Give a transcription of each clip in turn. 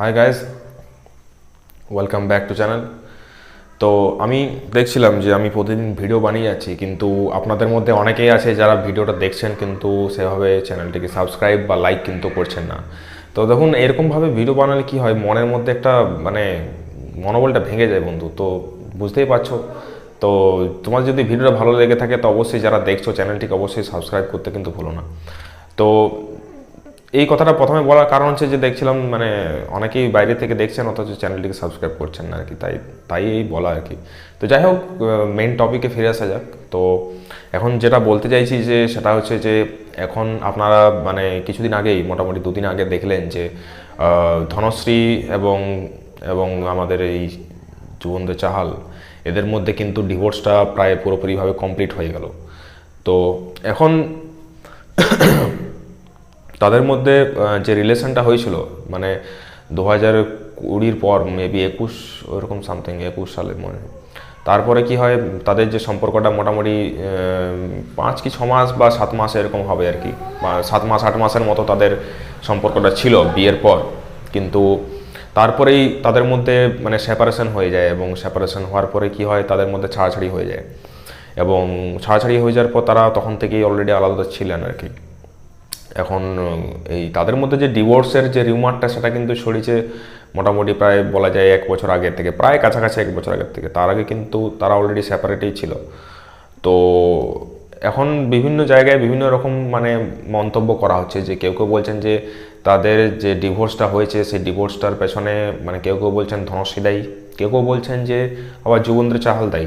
Hi guys welcome back to channel তো আমি দেখছিলাম যে আমি প্রতিদিন ভিডিও বানিয়ে যাচ্ছি, কিন্তু আপনাদের মধ্যে অনেকেই আছে যারা ভিডিওটা দেখছেন, কিন্তু সেভাবে চ্যানেলটিকে সাবস্ক্রাইব বা লাইক কিন্তু করছেন না। তো দেখুন, এরকমভাবে ভিডিও বানালে কি হয়, মনের মধ্যে একটা মানে মনোবলটা ভেঙে যায় বন্ধু। তো বুঝতেই পারছ। তো তোমার যদি ভিডিওটা ভালো লেগে থাকে, তো অবশ্যই যারা দেখছ চ্যানেলটিকে অবশ্যই সাবস্ক্রাইব করতে কিন্তু ভুলো না। তো এই কথাটা প্রথমে বলার কারণ হচ্ছে যে দেখছিলাম মানে অনেকেই বাইরে থেকে দেখছেন, অথচ চ্যানেলটিকে সাবস্ক্রাইব করছেন না আর কি, তাই তাই এই বলা আর কি। তো যাই হোক মেন টপিকে ফিরে আসা যাক। তো এখন যেটা বলতে চাইছি যে, সেটা হচ্ছে যে, এখন আপনারা মানে কিছুদিন আগেই, মোটামুটি দুদিন আগে দেখলেন যে ধনশ্রী এবং এবং আমাদের এই যুবন্দ চাহাল, এদের মধ্যে কিন্তু ডিভোর্সটা প্রায় পুরোপুরিভাবে কমপ্লিট হয়ে গেল। তো এখন তাদের মধ্যে যে রিলেশনটা হয়েছিল মানে দু হাজার কুড়ির পর মেবি একুশ, ওরকম সামথিং একুশ সালে মনে তারপরে কি হয়, তাদের যে সম্পর্কটা মোটামুটি পাঁচ কি ছ মাস বা সাত মাস এরকম হবে আর কি। সাত মাস, আট মাসের মতো তাদের সম্পর্কটা ছিল বিয়ের পর। কিন্তু তারপরেই তাদের মধ্যে মানে সেপারেশন হয়ে যায় এবং সেপারেশন হওয়ার পরে কি হয়, তাদের মধ্যে ছাড়াছাড়ি হয়ে যায়। এবং ছাড়াছাড়ি হয়ে যাওয়ার পর তারা তখন থেকেই অলরেডি আলাদা ছিলেন আর কি। এখন এই তাদের মধ্যে যে ডিভোর্সের যে রিউমারটা সেটা কিন্তু ছড়িয়েছে মোটামুটি প্রায় বলা যায় এক বছর আগের থেকে, প্রায় কাছাকাছি এক বছর আগের থেকে। তার আগে কিন্তু তারা অলরেডি সেপারেটেই ছিল। তো এখন বিভিন্ন জায়গায় বিভিন্ন রকম মানে মন্তব্য করা হচ্ছে যে কেউ কেউ বলছেন যে তাদের যে ডিভোর্সটা হয়েছে, সেই ডিভোর্সটার পেছনে মানে কেউ কেউ বলছেন ধনশ্রী দায়ী, কেউ কেউ বলছেন যে আবার যুবন্দ্র চাহাল দায়ী।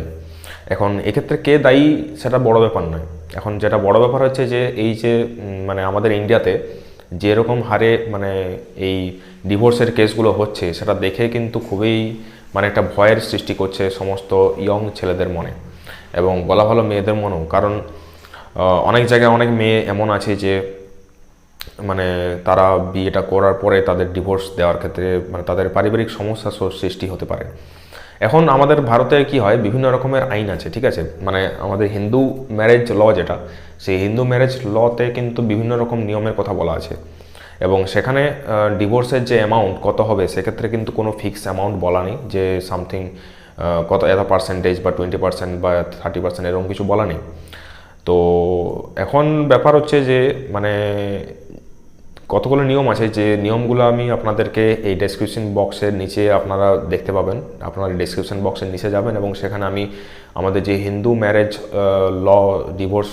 এখন এক্ষেত্রে কে দায়ী, সেটা বড় ব্যাপার নয়। এখন যেটা বড় ব্যাপার হচ্ছে যে এই যে মানে আমাদের ইন্ডিয়াতে যেরকম হারে মানে এই ডিভোর্সের কেসগুলো হচ্ছে, সেটা দেখে কিন্তু খুবই মানে একটা ভয়ের সৃষ্টি করছে সমস্ত ইয়ং ছেলেদের মনে এবং বলা ভালো মেয়েদের মনেও। কারণ অনেক জায়গায় অনেক মেয়ে এমন আছে যে মানে তারা বিয়েটা করার পরে তাদের ডিভোর্স দেওয়ার ক্ষেত্রে মানে তাদের পারিবারিক সমস্যা সৃষ্টি হতে পারে। এখন আমাদের ভারতে কি হয়? বিভিন্ন রকমের আইন আছে, ঠিক আছে? মানে আমাদের হিন্দু ম্যারেজ ল যেটা, সেই হিন্দু ম্যারেজ লতে কিন্তু বিভিন্ন রকম নিয়মের কথা বলা আছে। এবং সেখানে ডিভোর্সের যে অ্যামাউন্ট কত হবে, সেক্ষেত্রে কিন্তু কোনো ফিক্স অ্যামাউন্ট বলা নেই, যে সামথিং কত, এত পার্সেন্টেজ বা টোয়েন্টি পার্সেন্ট বা থার্টি পার্সেন্ট এরকম কিছু বলা নেই। তো এখন ব্যাপার হচ্ছে যে মানে কতগুলো নিয়ম আছে? যে নিয়মগুলো আমি আপনাদেরকে এই ডেসক্রিপশন বক্সের নিচে আপনারা দেখতে পাবেন। আপনারা ডেসক্রিপশন বক্সের নিচে যাবেন এবং সেখানে আমি আমাদের যে হিন্দু ম্যারেজ ল ডিভোর্স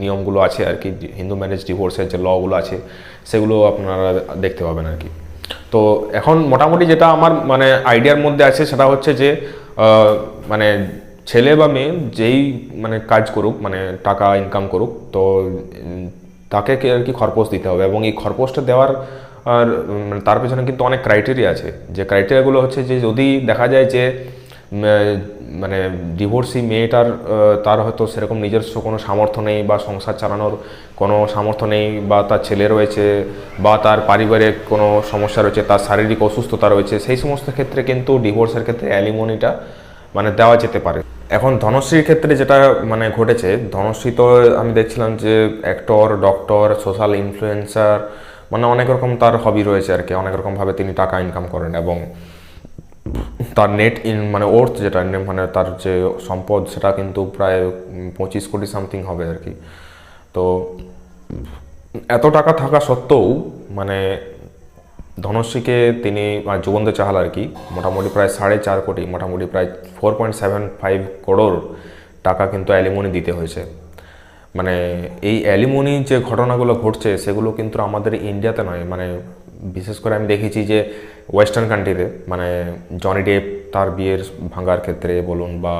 নিয়মগুলো আছে আর কি, হিন্দু ম্যারেজ ডিভোর্সের যে লগুলো আছে, সেগুলো আপনারা দেখতে পাবেন আর কি। তো এখন মোটামুটি যেটা আমার মানে আইডিয়ার মধ্যে আছে সেটা হচ্ছে যে মানে ছেলে বা মেয়ে যেই মানে কাজ করুক মানে টাকা ইনকাম করুক, তো তাকে আর কি খরপোশ দিতে হবে এবং এই খরপোশটা দেওয়ার আর মানে তার পেছনে কিন্তু অনেক ক্রাইটেরিয়া আছে। যে ক্রাইটেরিয়াগুলো হচ্ছে যে যদি দেখা যায় যে মানে ডিভোর্সি মেয়েটার তার হয়তো সেরকম নিজস্ব কোনো সামর্থ্য নেই বা সংসার চালানোর কোনো সামর্থ্য নেই বা তার ছেলে রয়েছে বা তার পারিবারিক কোনো সমস্যা রয়েছে, তার শারীরিক অসুস্থতা রয়েছে, সেই সমস্ত ক্ষেত্রে কিন্তু ডিভোর্সের ক্ষেত্রে অ্যালিমনিটা মানে দেওয়া যেতে পারে। এখন ধনশ্রীর ক্ষেত্রে যেটা মানে ঘটেছে, ধনশ্রী তো আমি দেখছিলাম যে অ্যাক্টর ডক্টর সোশ্যাল ইনফ্লুয়েন্সার মানে অনেক রকম তার হবি রয়েছে আর কি। অনেক রকমভাবে তিনি টাকা ইনকাম করেন এবং তার নেট ইন মানে ওর্থ যেটা মানে তার যে সম্পদ, সেটা কিন্তু প্রায় পঁচিশ কোটি সামথিং হবে আর কি। তো এত টাকা থাকা সত্ত্বেও মানে ধনশ্রীকে তিনি যুবন্ত চাহাল আর কি, মোটামুটি প্রায় সাড়ে চার কোটি, মোটামুটি প্রায় four point seven five crore টাকা কিন্তু অ্যালিমনি দিতে হয়েছে। মানে এই অ্যালিমনি যে ঘটনাগুলো ঘটছে, সেগুলো কিন্তু আমাদের ইন্ডিয়াতে নয় মানে বিশেষ করে আমি দেখেছি যে ওয়েস্টার্ন কান্ট্রিতে মানে জনি ডেপ তার বিয়ের ভাঙার ক্ষেত্রে বলুন বা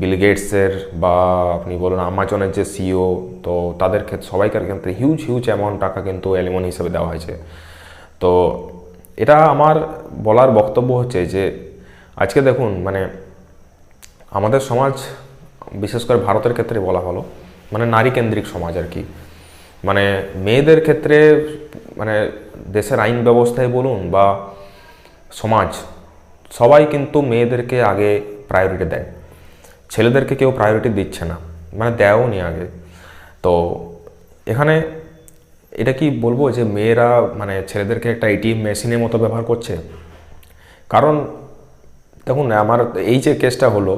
বিল গেটসের বা আপনি বলুন আমাজনের যে সিও তো তাদের ক্ষেত্রে সবাইকার ক্ষেত্রে হিউজ হিউজ অ্যামাউন্ট টাকা কিন্তু অ্যালিমনি হিসেবে দেওয়া হয়েছে। তো এটা আমার বলার বক্তব্য হচ্ছে যে আজকে দেখুন মানে আমাদের সমাজ বিশেষ করে ভারতের ক্ষেত্রে বলা হলো মানে নারী কেন্দ্রিক সমাজ আর কি। মানে মেয়েদের ক্ষেত্রে মানে দেশের আইন ব্যবস্থায় বলুন বা সমাজ, সবাই কিন্তু মেয়েদেরকে আগে প্রায়োরিটি দেয়। ছেলেদেরকে কেউ প্রায়োরিটি দিচ্ছে না মানে দেয়ও নি আগে। তো এখানে এটা কি বলব যে মেয়েরা মানে ছেলেদেরকে একটা এটিএম মেশিনের মতো ব্যবহার করছে? কারণ, দেখুন, আমার এই যে কেসটা হলো,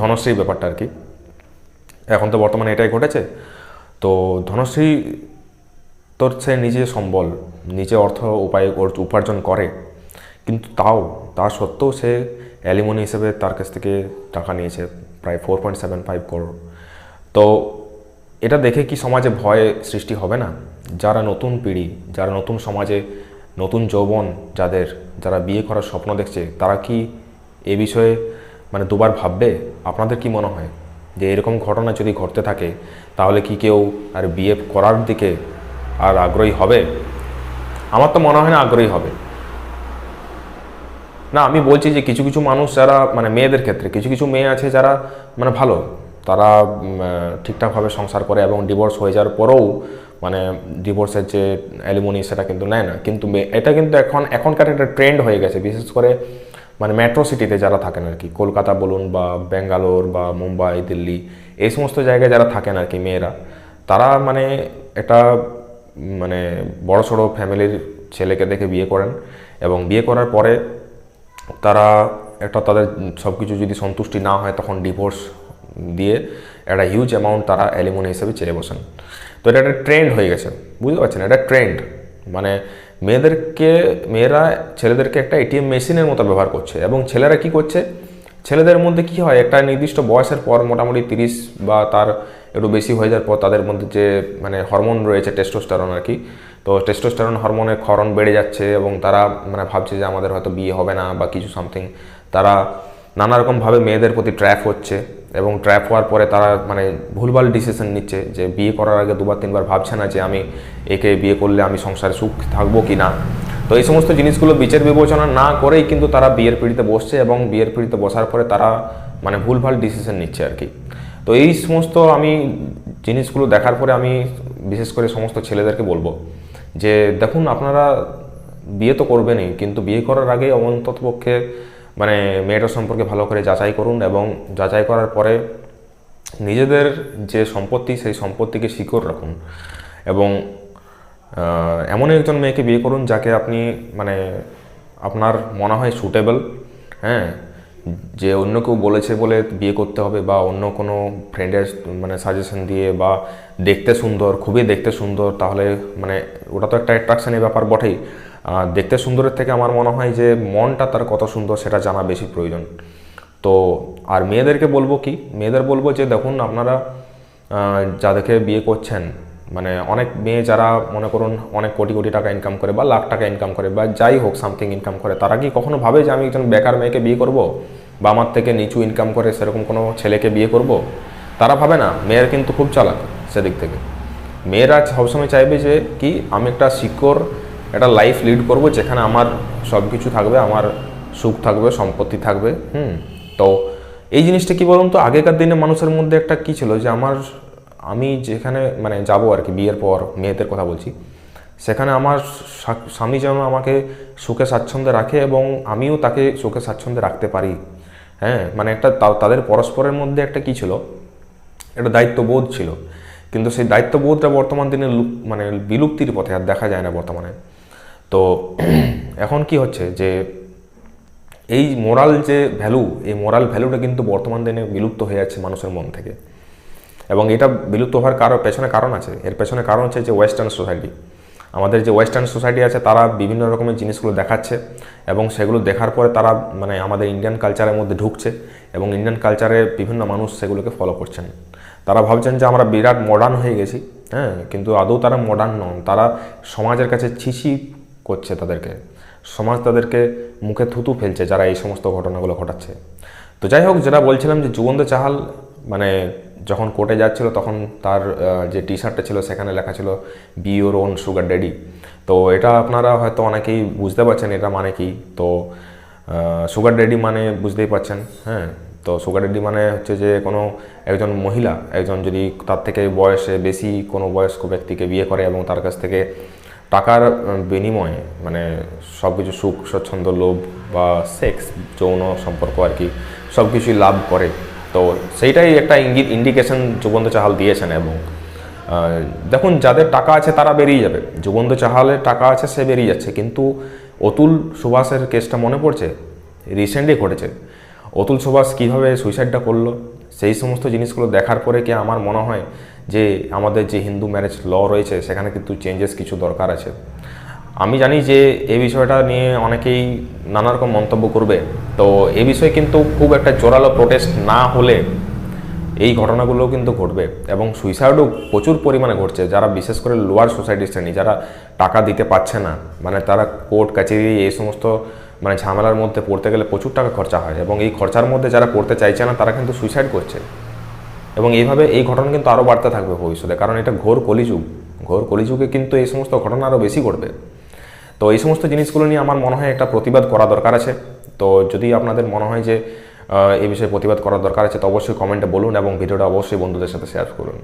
ধনশ্রী ব্যাপারটা আর কি, এখন তো বর্তমানে এটাই ঘটেছে। তো ধনশ্রী তোর সে নিজে সম্বল, নিজে অর্থ উপায় উপার্জন করে। কিন্তু তাও, তা সত্ত্বেও সে অ্যালিমনি হিসেবে তার কাছ থেকে টাকা নিয়েছে, প্রায় four point seven five crore তো এটা দেখে কি সমাজে ভয় সৃষ্টি হবে না? যারা নতুন পিঢ়ি যারা নতুন সমাজে, নতুন যৌবন, যাদের, যারা বিয়ে করার স্বপ্ন দেখছে, তারা কি এ বিষয়ে মানে দুবার ভাববে? আপনাদের কি মনে হয় যে এরকম ঘটনা যদি ঘটতে থাকে, তাহলে কি কেউ আর বিয়ে করার দিকে আর আগ্রহী হবে? আমার তো মনে হয় না আগ্রহী হবে। না, আমি বলছি যে কিছু কিছু মানুষ যারা মানে মেয়েদের ক্ষেত্রে, কিছু কিছু মেয়ে আছে যারা মানে ভালো, তারা ঠিকঠাকভাবে সংসার করে এবং ডিভোর্স হয়ে যাওয়ার পরেও মানে ডিভোর্সের যে অ্যালিমনি সেটা কিন্তু নেয় না। কিন্তু এটা কিন্তু এখন এখনকার একটা ট্রেন্ড হয়ে গেছে। বিশেষ করে মানে মেট্রো সিটিতে যারা থাকেন আর কি কলকাতা বলুন বা ব্যাঙ্গালোর বা মুম্বাই দিল্লি এই সমস্ত জায়গায় যারা থাকেন আর কি মেয়েরা তারা মানে উম, মানে বড় সড়ো ফ্যামিলির ছেলেকে দেখে বিয়ে করেন এবং বিয়ে করার পরে তারা একটা তাদের সব কিছু যদি সন্তুষ্টি না হয় তখন ডিভোর্স দিয়ে একটা হিউজ অ্যামাউন্ট তারা অ্যালিমনি হিসেবে চেয়ে বসেন। তো এটা একটা ট্রেন্ড হয়ে গেছে, বুঝতে পারছেন? এটা ট্রেন্ড মানে মেয়েদেরকে, মেয়েরা ছেলেদেরকে একটা এটিএম মেশিনের মতো ব্যবহার করছে এবং ছেলেরা কি করছে? ছেলেদের মধ্যে কি হয়? একটা নির্দিষ্ট বয়সের পর মোটামুটি তিরিশ বা তার একটু বেশি হয়ে যাওয়ার পর তাদের মধ্যে যে মানে হরমোন রয়েছে টেস্টোস্টেরন আর কি, তো টেস্টোস্টেরন হরমোনের ক্ষরণ বেড়ে যাচ্ছে এবং তারা মানে ভাবছে যে আমাদের হয়তো বিয়ে হবে না বা কিছু সামথিং তারা নানা রকমভাবে মেয়েদের প্রতি ট্র্যাপ হচ্ছে এবং ট্র্যাপ হওয়ার পরে তারা মানে ভুলভাল ডিসিশন নিচ্ছে যে বিয়ে করার আগে দুবার তিনবার ভাবছে না যে আমি একে বিয়ে করলে আমি সংসারে সুখ থাকব কি না। তো এই সমস্ত জিনিসগুলো বিচার বিবেচনা না করেই কিন্তু তারা বিয়ের পিড়িতে বসছে এবং বিয়ের পিড়িতে বসার পরে তারা মানে ভুলভাল ডিসিশন নিচ্ছে আর কি। তো এই সমস্ত আমি জিনিসগুলো দেখার পরে আমি বিশেষ করে সমস্ত ছেলেদেরকে বলব যে দেখুন, আপনারা বিয়ে তো করবেনই, কিন্তু বিয়ে করার আগে অন্তত পক্ষে মানে মেয়েটার সম্পর্কে ভালো করে যাচাই করুন এবং যাচাই করার পরে নিজেদের যে সম্পত্তি, সেই সম্পত্তিকে শিকড় রাখুন। এবং এমন একজন মেয়েকে বিয়ে করুন যাকে আপনি মানে আপনার মনে হয় সুটেবল হ্যাঁ? যে অন্য কেউ বলেছে বলে বিয়ে করতে হবে বা অন্য কোনো ফ্রেন্ডের মানে সাজেশন দিয়ে বা দেখতে সুন্দর, খুবই দেখতে সুন্দর, তাহলে মানে ওটা তো একটা অ্যাট্রাকশনের ব্যাপার বটেই। দেখতে সুন্দরের থেকে আমার মনে হয় যে মনটা তার কত সুন্দর সেটা জানা বেশি প্রয়োজন। তো, আর মেয়েদেরকে বলব কি? মেয়েদের বলব যে দেখুন, আপনারা যাদেরকে বিয়ে করছেন মানে অনেক মেয়ে যারা মনে করুন অনেক কোটি কোটি টাকা ইনকাম করে বা লাখ টাকা ইনকাম করে বা যাই হোক সামথিং ইনকাম করে, তারা কি কখনো ভাবে যে আমি একজন বেকার মেয়েকে বিয়ে করব? বা আমার থেকে নিচু ইনকাম করে সেরকম কোনো ছেলেকে বিয়ে করব? তারা ভাবে না। মেয়ের কিন্তু খুব চালাক সেদিক থেকে। মেয়েরা সবসময় চাইবে যে কি? আমি একটা শিকড় একটা লাইফ লিড করব যেখানে আমার সব কিছু থাকবে, আমার সুখ থাকবে, সম্পত্তি থাকবে, হুম? তো এই জিনিসটা কি বলুন তো? আগেকার দিনে মানুষের মধ্যে একটা কি ছিল যে আমার, আমি যেখানে মানে যাব আর কি, বিয়ের পর মেয়েদের কথা বলছি, সেখানে আমার স্বামী যেন আমাকে সুখে স্বাচ্ছন্দ্যে রাখে এবং আমিও তাকে সুখে স্বাচ্ছন্দ্যে রাখতে পারি হ্যাঁ? মানে একটা তাদের পরস্পরের মধ্যে একটা কি ছিল? একটা দায়িত্ববোধ ছিল। কিন্তু সেই দায়িত্ববোধটা বর্তমান দিনে মানে বিলুপ্তির পথে আর দেখা যায় না বর্তমানে। তো এখন কি হচ্ছে যে এই মোরাল যে ভ্যালু এই মোরাল ভ্যালুটা কিন্তু বর্তমান দিনে বিলুপ্ত হয়ে যাচ্ছে মানুষের মন থেকে। এবং এটা বিলুপ্ত হওয়ার কারণ পেছনে কারণ আছে। এর পেছনে কারণ হচ্ছে যে ওয়েস্টার্ন সোসাইটি আমাদের যে ওয়েস্টার্ন সোসাইটি আছে, তারা বিভিন্ন রকমের জিনিসগুলো দেখাচ্ছে এবং সেগুলো দেখার পরে তারা মানে আমাদের ইন্ডিয়ান কালচারের মধ্যে ঢুকছে এবং ইন্ডিয়ান কালচারে বিভিন্ন মানুষ সেগুলোকে ফলো করছেন। তারা ভাবছেন যে আমরা বিরাট মডার্ন হয়ে গেছি হ্যাঁ? কিন্তু আদৌ তারা মডার্ন নন। তারা সমাজের কাছে ছিছি করছে তাদেরকে। সমাজ তাদেরকে মুখে থুতু ফেলছে যারা এই সমস্ত ঘটনাগুলো ঘটাচ্ছে। তো যাই হোক, যেটা বলছিলাম যে যুবন্ত চাহাল মানে যখন কোর্টে যাচ্ছিল তখন তার যে টি শার্টটা ছিল সেখানে লেখা ছিল be your own sugar daddy তো এটা আপনারা হয়তো অনেকেই বুঝতে পারছেন এটা মানে কি। তো সুগার ড্যাডি মানে বুঝতেই পারছেন হ্যাঁ। তো সুগার ড্যাডি মানে হচ্ছে যে কোনো একজন মহিলা, একজন যদি তার থেকে বয়সে বেশি কোনো বয়স্ক ব্যক্তিকে বিয়ে করে এবং তার কাছ থেকে টাকার বিনিময়ে মানে সব কিছু সুখ স্বচ্ছন্দ লোভ বা সেক্স যৌন সম্পর্ক আর কি সব কিছুই লাভ করে। তো সেইটাই একটা ইঙ্গিত ইন্ডিকেশন যুবন্ত চাহাল দিয়েছেন এবং দেখুন, যাদের টাকা আছে তারা বেরিয়ে যাবে। যুবন্ত চাহালের টাকা আছে, সে বেরিয়ে যাচ্ছে। কিন্তু অতুল সুভাষের কেসটা মনে পড়ছে? রিসেন্টলি ঘটেছে। অতুল সুভাষ কীভাবে সুইসাইডটা করল? সেই সমস্ত জিনিসগুলো দেখার পরে কি আমার মনে হয় যে আমাদের যে হিন্দু ম্যারেজ ল রয়েছে, সেখানে কিন্তু চেঞ্জেস কিছু দরকার আছে। আমি জানি যে এই বিষয়টা নিয়ে অনেকেই নানা রকম মন্তব্য করবে। তো এ বিষয়ে কিন্তু খুব একটা জোরালো প্রোটেস্ট না হলে এই ঘটনাগুলো কিন্তু ঘটবে এবং সুইসাইডও প্রচুর পরিমাণে ঘটছে। যারা বিশেষ করে লোয়ার সোসাইটি শ্রেণি যারা টাকা দিতে পারছে না মানে তারা কোর্ট কাচেরি, এই সমস্ত মানে ঝামেলার মধ্যে পড়তে গেলে প্রচুর টাকা খরচা হয় এবং এই খরচার মধ্যে যারা পড়তে চাইছে না, তারা কিন্তু সুইসাইড করছে। এবং এইভাবে এই ঘটনা কিন্তু আরও বাড়তে থাকবে ভবিষ্যতে। কারণ এটা ঘোর কলিযুগ। ঘোর কলিযুগে কিন্তু এই সমস্ত ঘটনা আরও বেশি ঘটবে। তো এই সমস্ত জিনিসগুলো নিয়ে আমার মনে হয় একটা প্রতিবাদ করা দরকার আছে। তো যদি আপনাদের মনে হয় যে এই বিষয়ে প্রতিবাদ করার দরকার আছে, তো অবশ্যই কমেন্টে বলুন এবং ভিডিওটা অবশ্যই বন্ধুদের সাথে শেয়ার করুন।